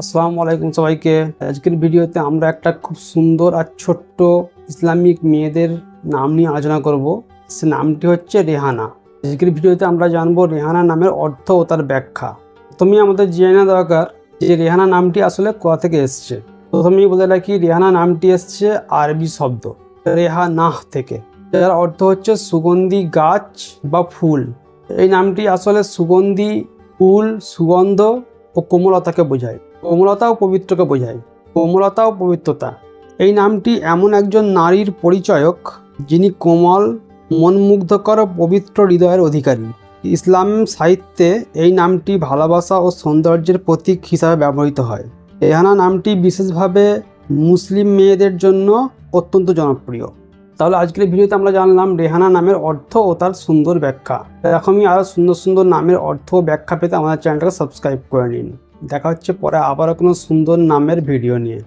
আসসালামু আলাইকুম সবাইকে। আজকের ভিডিওতে আমরা একটা খুব সুন্দর আর ছোট্ট ইসলামিক মেয়েদের নাম নিয়ে আলোচনা করব। সে নামটি হচ্ছে রেহানা। আজকের ভিডিওতে আমরা জানব রেহানা নামের অর্থ ও তার ব্যাখ্যা। প্রথমেই আমাদের জেনে দরকার যে রেহানা নামটি আসলে কোথা থেকে এসছে। প্রথমেই বলে রাখি, রেহানা নামটি এসছে আরবি শব্দ, রেহানাহ থেকে। যার অর্থ হচ্ছে সুগন্ধি গাছ বা ফুল। এই নামটি আসলে সুগন্ধি, ফুল, সুগন্ধ ও কোমলতাকে বোঝায়। কোমলতা ও পবিত্রকে বোঝায়। কোমলতা ও পবিত্রতা। এই নামটি এমন একজন নারীর পরিচয়ক, যিনি কোমল, মনমুগ্ধকর, পবিত্র হৃদয়ের অধিকারী। ইসলাম সাহিত্যে এই নামটি ভালোবাসা ও সৌন্দর্যের প্রতীক হিসাবে ব্যবহৃত হয়। রেহানা নামটি বিশেষভাবে মুসলিম মেয়েদের জন্য অত্যন্ত জনপ্রিয়। তাহলে আজকের ভিডিওতে আমরা জানলাম রেহানা নামের অর্থ ও তার সুন্দর ব্যাখ্যা। এরকমই আরও সুন্দর সুন্দর নামের অর্থ ও ব্যাখ্যা পেতে আমাদের চ্যানেলটাকে সাবস্ক্রাইব করে নিন। দেখা হচ্ছে পরে আবারও কোনো সুন্দর নামের ভিডিও নিয়ে।